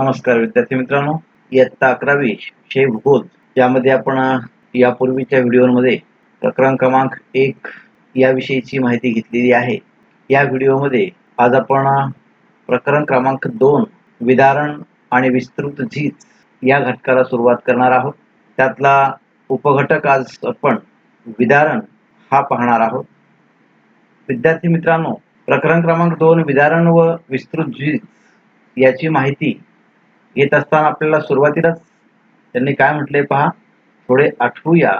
नमस्कार विद्यार्थी मित्रांनो. इयत्ता अकरावी विषय भूगोल ज्यामध्ये आपण यापूर्वीच्या व्हिडिओमध्ये प्रकरण क्रमांक एक याविषयीची माहिती घेतलेली आहे. या व्हिडिओमध्ये आज आपण प्रकरण क्रमांक दोन विदारण आणि विस्तृत झीज या घटकाला सुरुवात करणार आहोत. त्यातला उपघटक आज आपण विदारण हा पाहणार आहोत. विद्यार्थी मित्रांनो प्रकरण क्रमांक दोन विदारण व विस्तृत झीज याची माहिती घेत असताना आपल्याला सुरुवातीलाच त्यांनी काय म्हटले पहा? थोडे आठवूया.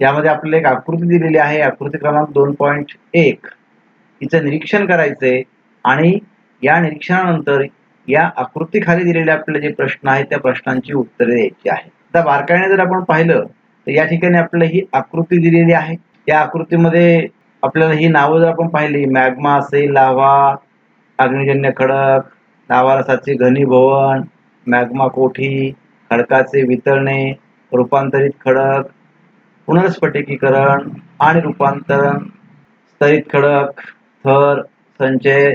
यामध्ये आपल्याला एक आकृती दिलेली आहे. आकृती क्रमांक दोन पॉईंट एक. हिचं निरीक्षण करायचंय आणि या निरीक्षणानंतर या आकृतीखाली दिलेले आपले जे प्रश्न आहेत त्या प्रश्नांची उत्तरे द्यायची आहेत. आता बारकाईने जर आपण पाहिलं तर या ठिकाणी आपल्याला ही आकृती दिलेली आहे. या आकृतीमध्ये आपल्याला ही नावं जर आपण पाहिली मॅग्मा असेल लाव्हा अग्निजन्य खडक लावारसाचे घनीभवन मॅग्मा कोठी खडकाचे वितळणे रूपांतरित खडक पुनर्स्फटिकीकरण आणि रूपांतरण स्तरित खडक थर संचय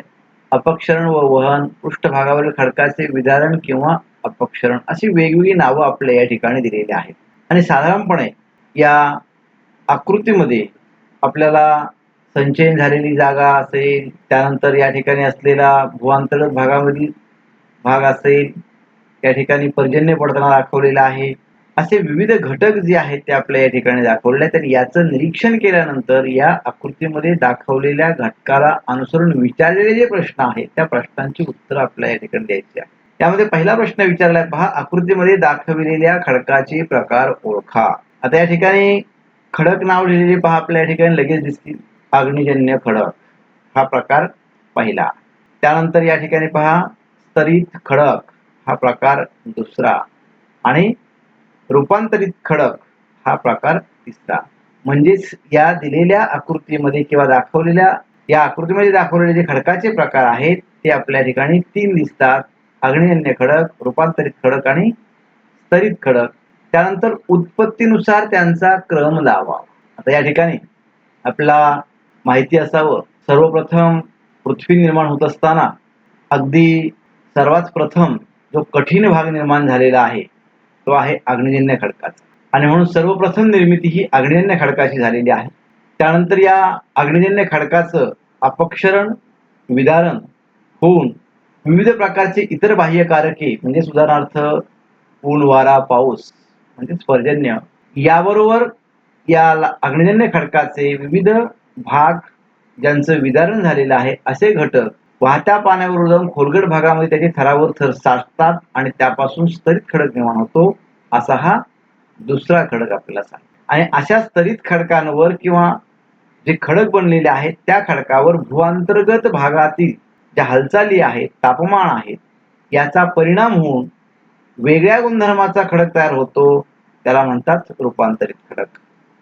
अपक्षरण व वहन पृष्ठभागावरील खडकाचे विदारण किंवा अपक्षरण अशी वेगवेगळी नावं आपल्या या ठिकाणी दिलेली आहेत. आणि साधारणपणे या आकृतीमध्ये आपल्याला संचयन झालेली जागा असेल त्यानंतर या ठिकाणी असलेला भूअंतर्गत भागामधील भाग असेल या ठिकाणी पर्जन्य पडताना दाखवलेलं आहे. असे विविध घटक जे आहेत ते आपल्या या ठिकाणी दाखवले तर याचं निरीक्षण केल्यानंतर या आकृतीमध्ये दाखवलेल्या घटकाला अनुसरून विचारलेले जे प्रश्न आहेत त्या प्रश्नांची उत्तर आपल्या या ठिकाणी द्यायची आहे त्यामध्ये पहिला प्रश्न विचारलाय पहा आकृतीमध्ये दाखविलेल्या खडकाचे प्रकार ओळखा. आता या ठिकाणी खडक नाव लिहिलेले पहा आपल्या या ठिकाणी लगेच दिसतील. अग्निजन्य खडक. हा प्रकार पहिला. त्यानंतर या ठिकाणी पहा स्तरित खडक. हा प्रकार दुसरा. आणि रूपांतरित खडक हा प्रकार तिसरा. म्हणजेच या दिलेल्या आकृतीमध्ये किंवा दाखवलेल्या या आकृतीमध्ये दाखवलेले जे खडकाचे प्रकार आहेत ते आपल्या ठिकाणी तीन दिसतात. अग्निजन्य खडक रूपांतरित खडक आणि स्तरित खडक. त्यानंतर उत्पत्तीनुसार त्यांचा क्रम लावा. आता या ठिकाणी आपला माहिती असावं. सर्वप्रथम पृथ्वी निर्माण होत असताना अगदी सर्वात प्रथम जो कठीण भाग निर्माण झालेला आहे तो आहे अग्निजन्य खडकाचा. आणि म्हणून सर्वप्रथम निर्मिती ही अग्निजन्य खडकाची झालेली आहे. त्यानंतर या अग्निजन्य खडकाचं अपक्षरण विदारण होऊन विविध प्रकारचे इतर बाह्यकारके म्हणजे उदाहरणार्थ ऊन वारा पाऊस म्हणजे पर्जन्य याबरोबर या अग्निजन्य खडकाचे विविध भाग ज्यांचं विदारण झालेलं आहे असे घटक वाहत्या पाण्यावर जाऊन खोलगट भागामध्ये त्याचे थरावर थर साचतात आणि त्यापासून स्तरित खडक निर्माण होतो असा हा दुसरा खडक आपल्याला सांग आणि अशा स्तरित खडकांवर किंवा जे खडक बनलेले आहेत त्या खडकावर भूअंतर्गत भागातील ज्या हालचाली आहेत तापमान आहेत याचा परिणाम होऊन वेगळ्या गुणधर्माचा खडक तयार होतो त्याला म्हणतात रूपांतरित खडक.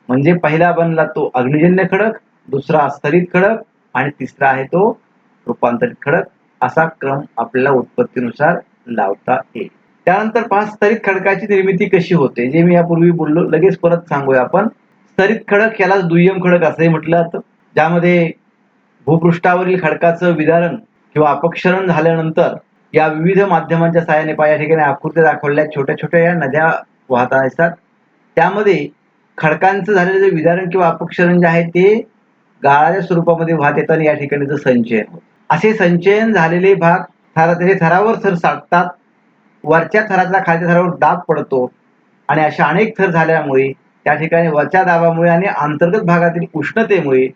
म्हणजे पहिला बनला तो अग्निजन्य खडक दुसरा स्तरित खडक आणि तिसरा आहे तो रूपांतरित खडक असा क्रम आपल्याला उत्पत्तीनुसार लावता येईल. त्यानंतर पहा स्तरित खडकाची निर्मिती कशी होते? जे मी यापूर्वी बोललो लगेच परत सांगूया आपण. स्तरित खडक याला दुय्यम खडक असंही म्हटलं जातं. ज्यामध्ये भूपृष्ठावरील खडकाचं विदारण किंवा अपक्षरण झाल्यानंतर या विविध माध्यमांच्या सहाय्याने पहा या ठिकाणी आकृत्या दाखवलेल्या छोट्या छोट्या या नद्या वाहताना दिसतात त्यामध्ये खडकांचं झालेलं जे विदारण किंवा अपक्षरण जे आहे ते गाळाच्या स्वरूपामध्ये वाहत येताना या ठिकाणीचं संचयन होतं. असे संचयन झालेले भाग थरा त्याचे थरावर थर साठतात. वरच्या थरातला खालच्या थरावर दाब पडतो. आणि अशा अनेक थर झाल्यामुळे त्या ठिकाणी वरच्या दाबामुळे आणि अंतर्गत भागातील उष्णतेमुळे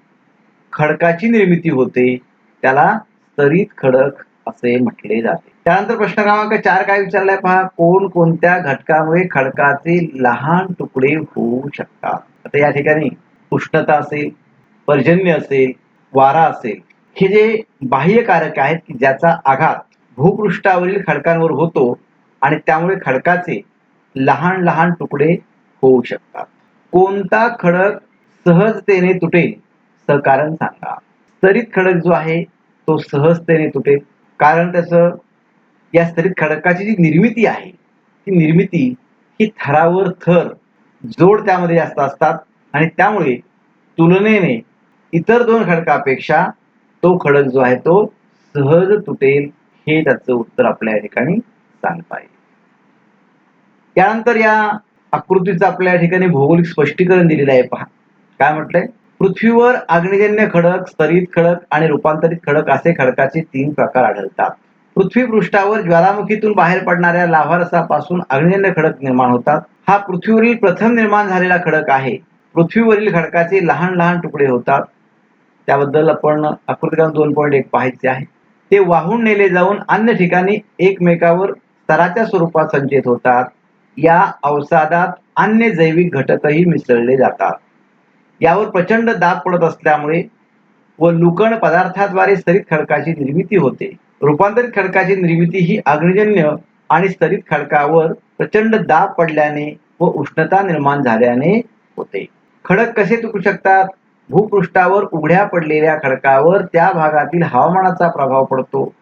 खडकाची निर्मिती होते. त्याला स्तरित खडक असे म्हटले जाते. त्यानंतर प्रश्न क्रमांक चार काय विचारलाय पहा? कोण कोणत्या घटकामुळे खडकाचे लहान तुकडे होऊ शकतात? आता या ठिकाणी उष्णता असेल पर्जन्य असेल वारा असेल हे जे बाह्य कारक आहेत की ज्याचा आघात भूपृष्ठावरील खडकांवर होतो आणि त्यामुळे खडकाचे लहान लहान तुकडे होऊ शकतात. कोणता खडक सहजतेने तुटेल सहकारण सांगा. स्तरित खडक जो आहे तो सहजतेने तुटेल. कारण त्याचं या स्तरित खडकाची जी निर्मिती आहे ती निर्मिती ही थरावर थर जोड त्यामध्ये जास्त असतात. आणि त्यामुळे तुलनेने इतर दोन खडकापेक्षा तो खडक जो आहे तो सहज तुटेल हे त्याचं उत्तर आपल्या या ठिकाणी सांगता येईल. त्यानंतर या आकृतीचं आपल्या या ठिकाणी भौगोलिक स्पष्टीकरण दिलेलं आहे पहा. काय म्हटलंय? पृथ्वीवर अग्निजन्य खडक स्तरित खडक आणि रूपांतरित खडक असे खडकाचे तीन प्रकार आढळतात. पृथ्वी पृष्ठावर ज्वालामुखीतून बाहेर पडणाऱ्या लाभारसापासून अग्निजन्य खडक निर्माण होतात. हा पृथ्वीवरील प्रथम निर्माण झालेला खडक आहे. पृथ्वीवरील खडकाचे लहान लहान तुकडे होतात. त्याबद्दल आपण आकृती दोन पॉईंट एक पाहायचे आहे. ते वाहून नेले जाऊन अन्य ठिकाणी एकमेकावर स्तराच्या स्वरूपात संचित होतात. या अवसादात अन्य जैविक घटकही मिसळले जातात. यावर प्रचंड दाब पडत असल्यामुळे व लुकण पदार्थाद्वारे स्तरित खडकाची निर्मिती होते. रूपांतरित खडकाची निर्मिती ही अग्निजन्य आणि स्तरित खडकावर प्रचंड दाब पडल्याने व उष्णता निर्माण झाल्याने होते. खडक कसे तुटू शकतात? भूपृष्ठावर उघड्या पडलेल्या खडकावर त्या भागातील हवामानाचा प्रभाव पडतो.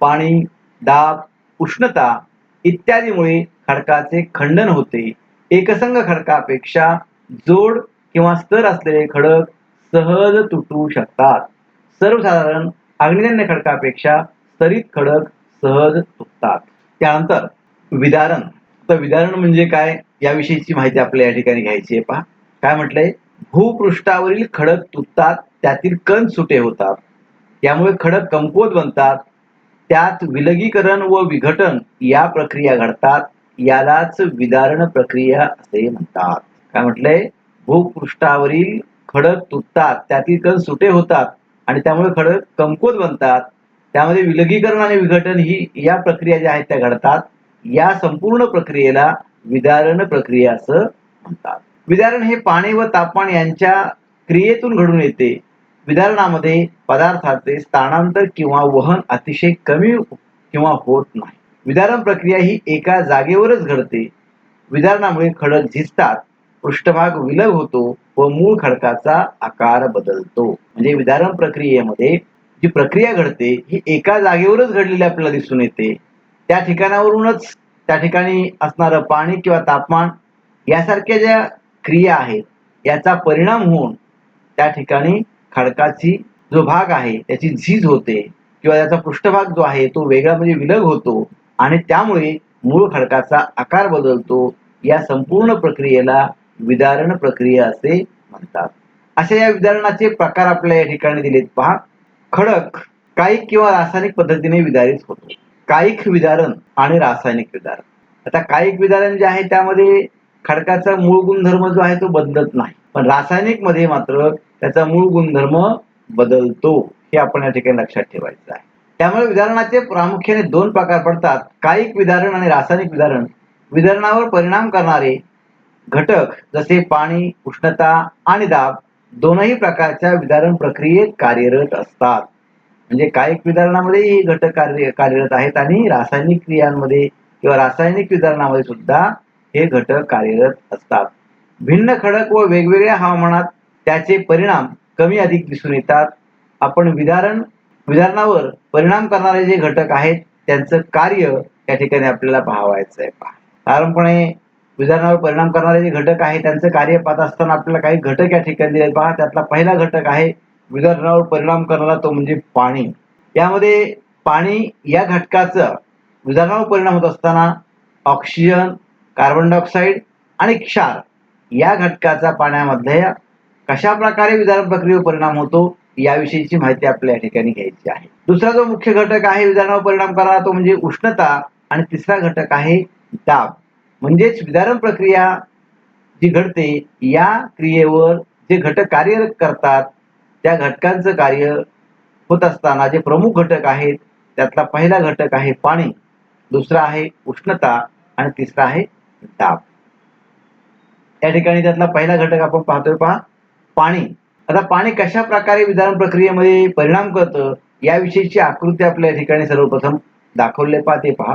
पाणी दाब उष्णता इत्यादीमुळे खडकाचे खंडन होते. एकसंघ खडकापेक्षा जोड किंवा स्तर असलेले खडक सहज तुटू शकतात. सर्वसाधारण अग्निजन्य खडकापेक्षा स्तरित खडक सहज तुटतात. त्यानंतर विदारण. तर विदारण म्हणजे काय? याविषयीची माहिती आपल्या या ठिकाणी घ्यायची आहे. पहा. काय म्हटलंय? भूपृष्ठावरील खडक तुटतात त्यातील कण सुटे होतात. त्यामुळे खडक कमकुवत बनतात. त्यात विलगीकरण व विघटन या प्रक्रिया घडतात. यालाच विदारण प्रक्रिया असे म्हणतात. काय म्हटलंय? भूपृष्ठावरील खडक तुटतात त्यातील कण सुटे होतात आणि त्यामुळे खडक कमकुवत बनतात. त्यामध्ये विलगीकरण आणि विघटन ही या प्रक्रिया ज्या आहेत त्या घडतात. या संपूर्ण प्रक्रियेला विदारण प्रक्रिया असं म्हणतात. विदारण हे पाणी व तापमान यांच्या क्रियेतून घडून येते. विदारणामध्ये पदार्थाचे स्थानांतर किंवा वहन अतिशय कमी किंवा होत नाही. विदारण प्रक्रिया ही एका जागेवरच घडते. विदारणामुळे खडक झिजतात पृष्ठभाग विलग होतो व मूळ खडकाचा आकार बदलतो. म्हणजे विदारण प्रक्रियेमध्ये जी प्रक्रिया घडते ही एका जागेवरच घडलेली आपल्याला दिसून येते. त्या ठिकाणावरूनच त्या ठिकाणी असणारं पाणी किंवा तापमान यासारख्या ज्या क्रिया आहे. याचा परिणाम होऊन त्या ठिकाणी खडकाची जो भाग आहे त्याची झीज होते किंवा त्याचा पृष्ठभाग जो आहे तो वेगळा म्हणजे विलग होतो आणि त्यामुळे मूळ खडकाचा आकार बदलतो. या संपूर्ण प्रक्रियेला विदारण प्रक्रिया असे म्हणतात. अशा या विदारणाचे प्रकार आपल्या या ठिकाणी दिलेत पहा. खडक कायिक किंवा रासायनिक पद्धतीने विदारित होतो. कायिक विदारण आणि रासायनिक विदारण. आता कायिक विदारण जे आहे त्यामध्ये खडकाचा मूळ गुणधर्म जो आहे तो बदलत नाही. पण रासायनिकमध्ये मात्र त्याचा मूळ गुणधर्म बदलतो हे आपण या ठिकाणी लक्षात ठेवायचं आहे. त्यामुळे विधारणाचे प्रामुख्याने दोन प्रकार पडतात कायिक विधारण आणि रासायनिक विधारण विधारणावर परिणाम करणारे घटक जसे पाणी उष्णता आणि दाब दोनही प्रकारच्या विधारण प्रक्रियेत कार्यरत असतात. म्हणजे कायिक विधारणामध्ये ही घटक कार्य कार्यरत आहेत आणि रासायनिक क्रियांमध्ये किंवा रासायनिक विधारणामध्ये सुद्धा हे घटक कार्यरत असतात. भिन्न खडक व वेगवेगळ्या हवामानात त्याचे परिणाम कमी अधिक दिसून येतात. आपण विदारण विधारणावर परिणाम करणारे जे घटक आहेत त्यांचं कार्य या ठिकाणी आपल्याला पाहावायचं आहे पहा साधारणपणे विधारणावर परिणाम करणारे जे घटक आहेत त्यांचं कार्य पाहत असताना आपल्याला काही घटक या ठिकाणी दिले पहा. त्यातला पहिला घटक आहे विधारणावर परिणाम करणारा तो म्हणजे पाणी. यामध्ये पाणी या घटकाचं विधारणावर परिणाम होत असताना ऑक्सिजन कार्बन डायऑक्साईड आणि क्षार या घटकाचा पाण्यामधल्या कशा प्रकारे विधारण प्रक्रियेवर परिणाम होतो याविषयीची माहिती आपल्या या ठिकाणी घ्यायची आहे. दुसरा जो मुख्य घटक आहे विधारणावर परिणाम करणारा तो म्हणजे उष्णता आणि तिसरा घटक आहे दाब. म्हणजेच विधारण प्रक्रिया जी घडते या क्रियेवर जे घटक कार्य करतात त्या घटकांचं कार्य होत असताना जे प्रमुख घटक आहेत त्यातला पहिला घटक आहे पाणी. दुसरा आहे उष्णता आणि तिसरा आहे दाब या ठिकाणी त्यातला पहिला घटक आपण पाहतोय पहा पाणी. आता पाणी कशा प्रकारे विधान प्रक्रियेमध्ये परिणाम करतं याविषयीची आकृती आपल्या या ठिकाणी सर्वप्रथम दाखवले पहा ते पहा.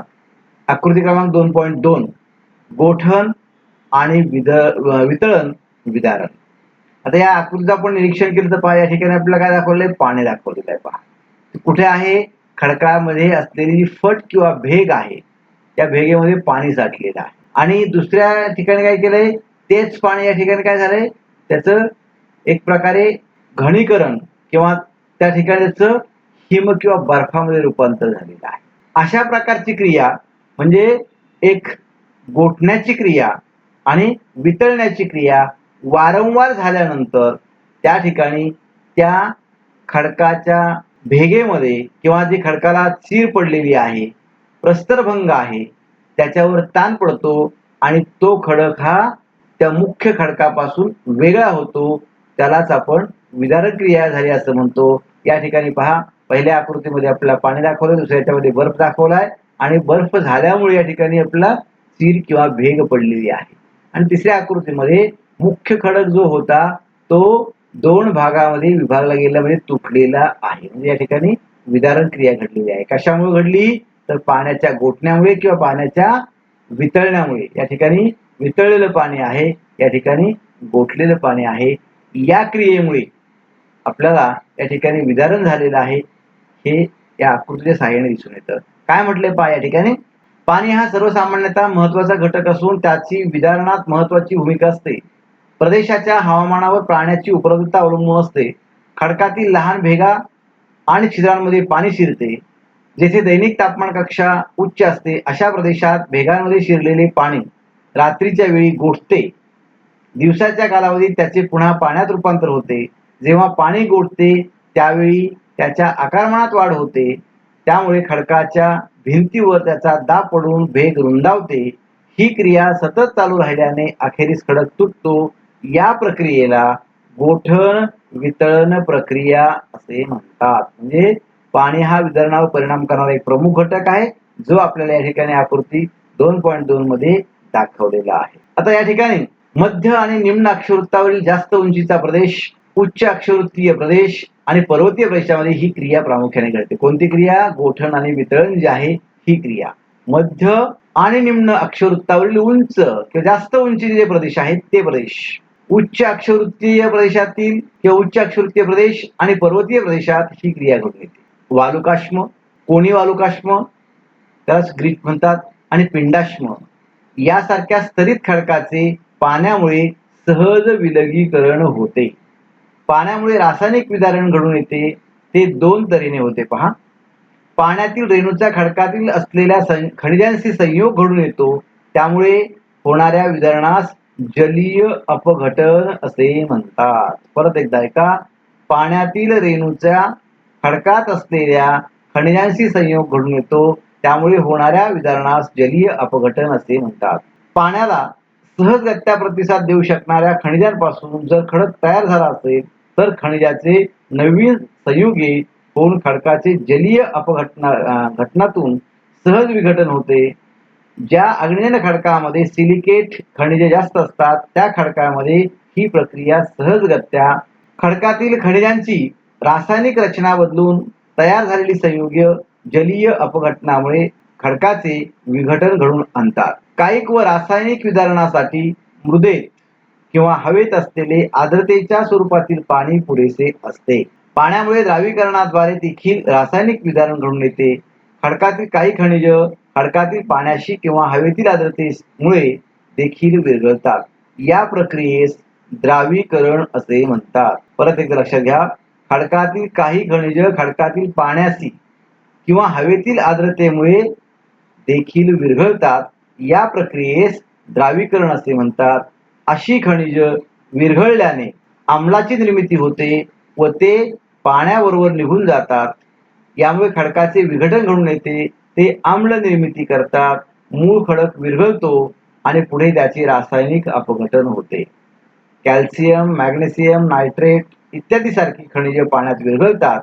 आकृती क्रमांक दोन पॉईंट दोन. गोठण आणि विद वितळण विदारण. आता या आकृतीचं आपण निरीक्षण केलं तर पहा या ठिकाणी आपल्याला काय दाखवलंय? पाणी दाखवलेलं आहे पहा. कुठे आहे? खडकाळामध्ये असलेली फट किंवा भेग आहे. त्या भेगेमध्ये पाणी साठलेलं आहे. आणि दुसऱ्या ठिकाणी काय केलंय? तेच पाणी या ठिकाणी काय झालंय? त्याचं एक प्रकारे घनीकरण किंवा त्या ठिकाणी त्याचं हिम किंवा बर्फामध्ये रूपांतर झालेलं आहे. अशा प्रकारची क्रिया म्हणजे एक गोठण्याची क्रिया आणि वितळण्याची क्रिया वारंवार झाल्यानंतर त्या ठिकाणी त्या खडकाच्या भेगेमध्ये किंवा जी खडकाला चीर पडलेली आहे प्रस्तरभंग आहे त्याच्यावर ताण पडतो आणि तो खडक हा त्या मुख्य खडकापासून वेगळा होतो. त्यालाच आपण विदारक क्रिया झाली असं म्हणतो. या ठिकाणी पहा पहिल्या आकृतीमध्ये आपल्याला पाणी दाखवलं दुसऱ्या याच्यामध्ये बर्फ दाखवलाय आणि बर्फ झाल्यामुळे या ठिकाणी आपला चीर किंवा भेग पडलेली आहे. आणि तिसऱ्या आकृतीमध्ये मुख्य खडक जो होता तो दोन भागामध्ये विभागला गेला म्हणजे तुटलेला आहे. म्हणजे या ठिकाणी विदारण क्रिया घडलेली आहे. कशामुळे घडली? तर पाण्याच्या गोठण्यामुळे किंवा पाण्याच्या वितळण्यामुळे या ठिकाणी वितळलेलं पाणी आहे या ठिकाणी गोठलेलं पाणी आहे या क्रियेमुळे आपल्याला या ठिकाणी विदारण झालेलं आहे हे या आकृतीच्या सहाय्याने दिसून येतं. काय म्हटलंय पा या ठिकाणी? पाणी हा सर्वसामान्यतः महत्त्वाचा घटक असून त्याची विदारणात महत्वाची भूमिका असते. प्रदेशाच्या हवामानावर प्राण्याची उपलब्धता अवलंबून असते. खडकातील लहान भेगा आणि छिद्रांमध्ये पाणी शिरते. जेथे दैनिक तापमान कक्षा उच्च असते अशा प्रदेशात भेगांमध्ये शिरलेले पाणी रात्रीच्या वेळी गोठते. दिवसाच्या कालावधीत त्याचे पुन्हा पाण्यात रूपांतर होते. जेव्हा पाणी गोठते त्यावेळी त्याच्या आकारमानात वाढ होते. त्यामुळे खडकाच्या भिंतीवर त्याचा दाब पडून भेग रुंदावते. ही क्रिया सतत चालू राहिल्याने अखेरीस खडक तुटतो. या प्रक्रियेला गोठण वितळण प्रक्रिया असे म्हणतात. म्हणजे पाणी हा वितरणावर परिणाम करणारा एक प्रमुख घटक आहे जो आपल्याला या ठिकाणी आकृती दोन पॉईंट दोन मध्ये दाखवलेला आहे. आता या ठिकाणी मध्य आणि निम्न अक्षरवृत्तावरील जास्त उंचीचा प्रदेश उच्च अक्षरवृत्तीय प्रदेश आणि पर्वतीय प्रदेशामध्ये ही क्रिया प्रामुख्याने घडते. कोणती क्रिया? गोठण आणि वितळण जी आहे ही क्रिया. मध्य आणि निम्न अक्षरवृत्तावरील उंच किंवा जास्त उंचीचे जे प्रदेश आहेत ते प्रदेश. उच्च अक्षरवृत्तीय प्रदेशातील किंवा उच्च अक्षरवृत्तीय प्रदेश आणि पर्वतीय प्रदेशात ही क्रिया घडून येते. वालुकाश्म कोणी वालुकाश्म? त्यालाच ग्रीक म्हणतात आणि पिंडाश्म. यासारख्या स्तरित खडकाचे पाण्यामुळे सहज विलगीकरण होते. पाण्यामुळे रासायनिक विदारण घडून येते. ते दोन तऱ्हेने होते पहा. पाण्यातील रेणूच्या खडकातील असलेल्या सं- खनिजांशी संयोग घडून येतो. त्यामुळे होणाऱ्या विदरणास जलीय अपघटन असे म्हणतात. परत एकदा ऐका. पाण्यातील रेणूच्या खडकात असलेल्या खनिजांशी संयोग घडून येतो त्यामुळे होणाऱ्या विदारणास जलीय अपघटन असे म्हणतात. पाण्याला सहजगत्या प्रतिसाद देऊ शकणाऱ्या खनिजांपासून जर खडक तयार झाला असेल तर खनिजाचे नवीन संयुगे होऊन खडकाचे जलीय अपघटना घटनातून सहज विघटन होते. ज्या आग्नेय खडकामध्ये सिलिकेट खनिजे जास्त असतात त्या खडकामध्ये ही प्रक्रिया सहजगत्या खडकातील खनिजांची रासायनिक रचना बदलून तयार झालेली संयुग्य जलीय अपघटनामुळे खडकाचे विघटन घडून आणतात. कायिक व रासायनिक विदारणासाठी मृदेत किंवा हवेत असलेले आर्द्रतेच्या स्वरूपातील पाणी पुरेसे असते. पाण्यामुळे द्रावीकरणाद्वारे देखील रासायनिक विदारण घडून येते. खडकातील काही खनिज खडकातील पाण्याशी किंवा हवेतील आर्द्रतेमुळे देखील विरघळतात. या प्रक्रियेस द्रावीकरण असे म्हणतात. परत एकदा लक्षात घ्या. खडकातील काही खनिज खडकातील पाण्याशी किंवा हवेतील आर्द्रतेमुळे देखील विरघळतात. या प्रक्रियेस द्रावीकरण असे म्हणतात. अशी खनिज विरघळल्याने आम्लाची निर्मिती होते व ते पाण्याबरोबर निघून जातात. यामुळे खडकाचे विघटन घडून येते. ते आम्ल निर्मिती करतात. मूळ खडक विरघळतो आणि पुढे त्याचे रासायनिक अपघटन होते. कॅल्शियम मॅग्नेशियम नायट्रेट इत्यादी सारखी खनिजे पाण्यात विरघळतात.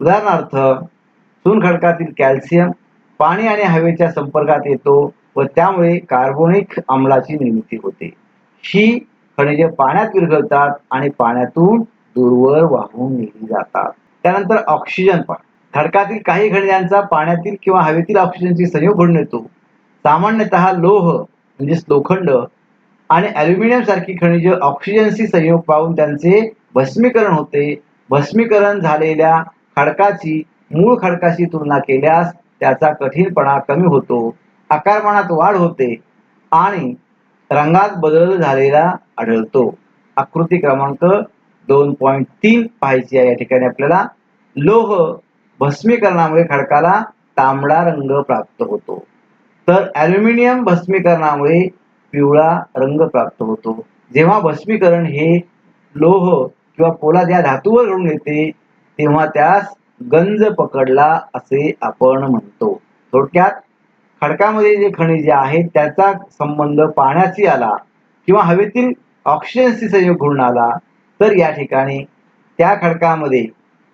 उदाहरणार्थ चुनखडकातील कॅल्शियम पाणी आणि हवेच्या संपर्कात येतो व त्यामुळे कार्बोनिक आम्लाची निर्मिती होते. ही खनिजे पाण्यात विरघळतात आणि पाण्यातून दूरवर वाहून नेली जातात. त्यानंतर ऑक्सिजन पण. खडकातील काही खनिजांचा पाण्यातील किंवा हवेतील ऑक्सिजनची संयोग घडून येतो. सामान्यतः लोह म्हणजेच लोखंड आणि अल्युमिनियम सारखी खनिजे ऑक्सिजनशी संयोग पाहून त्यांचे भस्मीकरण होते. भस्मीकरण झालेल्या खडकाची मूळ खडकाशी तुलना केल्यास त्याचा कठीणपणा कमी होतो. आकारमानात वाढ होते आणि रंगात बदल झालेला आढळतो. आकृती क्रमांक दोन पॉईंट तीन पाहायची आहे. या ठिकाणी आपल्याला लोह भस्मीकरणामुळे खडकाला तांबडा रंग प्राप्त होतो. तर ॲल्युमिनियम भस्मीकरणामुळे पिवळा रंग प्राप्त होतो. जेव्हा भस्मीकरण हे लोह किंवा पोलाद या धातूवर घडून येते तेव्हा त्यास गंज पकडला असे आपण म्हणतो. थोडक्यात खडकामध्ये जे खनिजे आहेत त्याचा संबंध पाण्याशी आला किंवा हवेतील ऑक्सिजनशी संयोग घडून आला तर या ठिकाणी त्या खडकामध्ये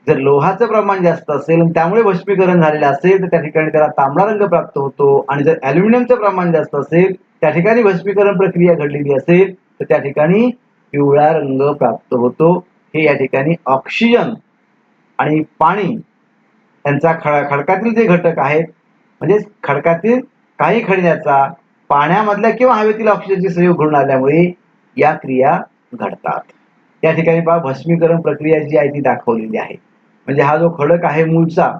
जर लोहाचं प्रमाण जास्त असेल आणि त्यामुळे भस्मीकरण झालेलं असेल तर त्या ठिकाणी त्याला तांबडा रंग प्राप्त होतो. आणि जर अल्युमिनियमचं प्रमाण जास्त असेल त्या ठिकाणी भस्मीकरण प्रक्रिया घडलेली असेल तर त्या ठिकाणी पिवळा रंग प्राप्त होतो. हे या ठिकाणी ऑक्सिजन आणि पाणी यांचा खड खडकातील जे घटक आहेत म्हणजे खडकातील काही खडण्याचा पाण्यामधल्या किंवा हवेतील ऑक्सिजनचे संयोग घडून आल्यामुळे या क्रिया घडतात. या ठिकाणी पहा भस्मीकरण प्रक्रिया जी आहे ती दाखवलेली आहे. म्हणजे हा जो खडक आहे मूळचा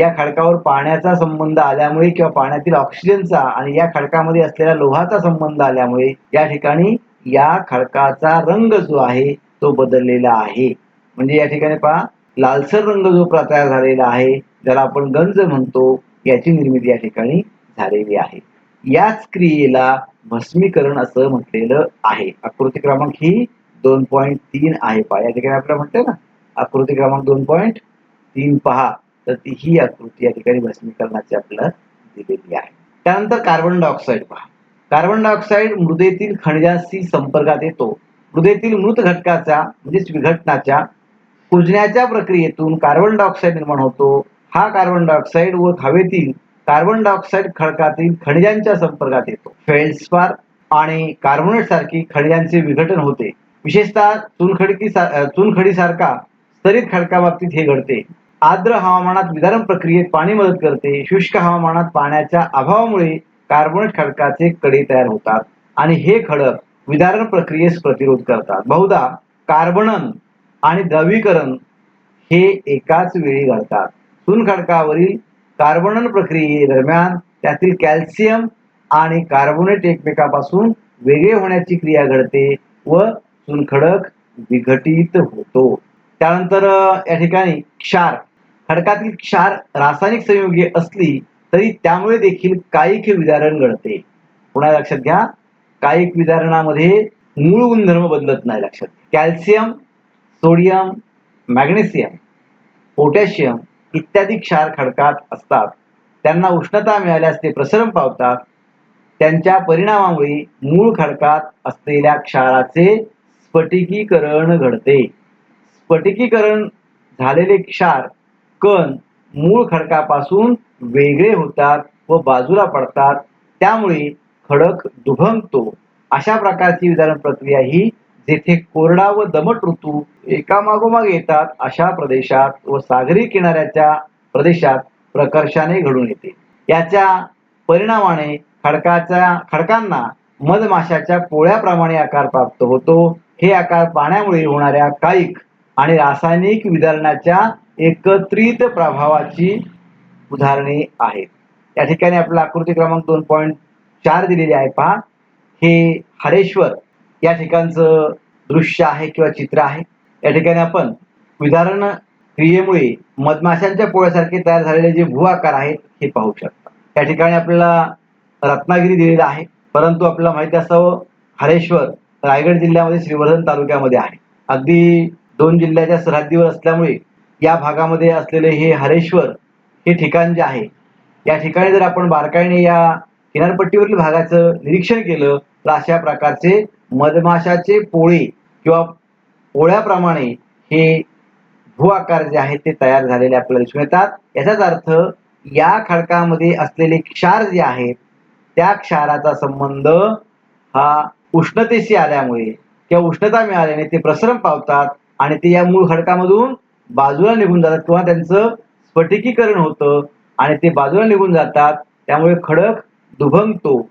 या खडकावर पाण्याचा संबंध आल्यामुळे किंवा पाण्यातील ऑक्सिजनचा आणि या खडकामध्ये असलेल्या लोहाचा संबंध आल्यामुळे या ठिकाणी या खडकाचा रंग जो आहे तो बदललेला आहे. म्हणजे या ठिकाणी पहा लालसर रंग जो तयार झालेला आहे ज्याला आपण गंज म्हणतो याची निर्मिती या ठिकाणी झालेली आहे. याच क्रियेला भस्मीकरण असं म्हटलेलं आहे. आकृती क्रमांक ही दोन पॉईंट तीन आहे पहा. या ठिकाणी आपल्याला म्हणतोय ना आकृती क्रमांक दोन पॉईंट तीन पहा. तर ती ही आकृती या ठिकाणी भस्मीकरणाची आपल्याला दिलेली आहे. त्यानंतर कार्बन डायऑक्साईड पहा. कार्बन डायऑक्साईड मृदेतील खनिजांशी संपर्कात येतो. मृदेतील मृत घटकाचा म्हणजेच विघटनाच्या कुजण्याच्या प्रक्रियेतून कार्बन डायऑक्साईड निर्माण होतो. हा कार्बन डायऑक्साईड व हवेतील कार्बन डायऑक्साईड खडकातील खनिजांच्या संपर्कात येतो. फेल्सपार आणि कार्बोनेट सारखी खनिजांचे विघटन होते. विशेषतः चुनखडकी चुनखडी चुनखडीसारखा स्तरित खडकाबाबतीत हे घडते. आर्द्र हवामानात विदारण प्रक्रियेत पाणी मदत करते. शुष्क हवामानात पाण्याच्या अभावामुळे कार्बोनेट खडकाचे कडे तयार होतात आणि हे खडक विदारण प्रक्रियेस प्रतिरोध करतात. बहुधा कार्बनन आणि द्रवीकरण हे एकाच वेळी घडतात. चुनखडकावरील कार्बनन प्रक्रियेदरम्यान त्यातील कॅल्शियम आणि कार्बोनेट एकमेकापासून वेगळे होण्याची क्रिया घडते व चुनखडक विघटित होतो. त्यानंतर या ठिकाणी क्षार. खडकातील क्षार रासायनिक संयोगी असली तरी त्यामुळे देखील कायिक विदारण घडते. पुन्हा लक्षात घ्या कायिक विदारणामध्ये मूळ गुणधर्म बदलत नाही लक्षात. कॅल्शियम सोडियम मॅग्नेशियम पोटॅशियम इत्यादी क्षार खडकात असतात. त्यांना उष्णता मिळाल्यास ते प्रसरण पावतात. त्यांच्या परिणामामुळे मूळ खडकात असलेल्या क्षाराचे स्फटिकीकरण घडते. स्फटिकीकरण झालेले क्षार कण मूळ खडकापासून वेगळे होतात व बाजूला पडतात. त्यामुळे खडक दुभंगतो. अशा प्रकारची विधारण प्रक्रिया ही जेथे कोरडा व दमट ऋतू एकामागोमाग येतात अशा प्रदेशात व सागरी किनाऱ्याच्या प्रदेशात प्रकर्षाने घडून येते. याच्या परिणामाने खडकाच्या खडकांना मधमाशाच्या पोळ्याप्रमाणे आकार प्राप्त होतो. हे आकार पाण्यामुळे होणाऱ्या कायिक आणि रासायनिक विदारणाच्या एकत्रित प्रभावाची उदाहरणे आहेत. या ठिकाणी आपला आकृती क्रमांक दोन पॉईंट चार दिलेली आहे. पहा. हे हरेश्वर या ठिकाणचं दृश्य आहे किंवा चित्र आहे. या ठिकाणी आपण उदाहरण क्रियेमुळे मधमाशांच्या पोळ्यासारखे तयार झालेले जे भू आकार आहेत हे पाहू शकता. या ठिकाणी आपल्याला रत्नागिरी दिलेला आहे. परंतु आपल्याला माहिती असावं हरेश्वर रायगड जिल्ह्यामध्ये श्रीवर्धन तालुक्यामध्ये आहे. अगदी दोन जिल्ह्याच्या सरहद्दीवर असल्यामुळे या भागामध्ये असलेले हे हरेश्वर हे ठिकाण जे आहे या ठिकाणी जर आपण बारकाईने या किनारपट्टीवरील भागाचं निरीक्षण केलं तर अशा प्रकारचे मधमाशाचे पोळे किंवा पोळ्याप्रमाणे हे भू आकार जे आहेत ते तयार झालेले आपल्याला दिसून येतात. याचाच अर्थ या खडकामध्ये असलेले क्षार जे आहेत त्या क्षाराचा संबंध हा उष्णतेशी आल्यामुळे किंवा उष्णता मिळाल्याने ते प्रसरण पावतात आणि ते या मूळ खडकामधून बाजूला निघून जातात किंवा त्यांचं स्फटिकीकरण होतं आणि ते बाजूला निघून जातात त्यामुळे खडक दुभंगतो.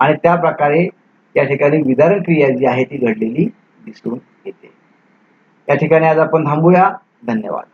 आणि त्या प्रकारे या ठिकाणी विदारण क्रिया जी आहे ती घडलेली दिसून येते. या ठिकाणी आज आपण थांबूया. धन्यवाद.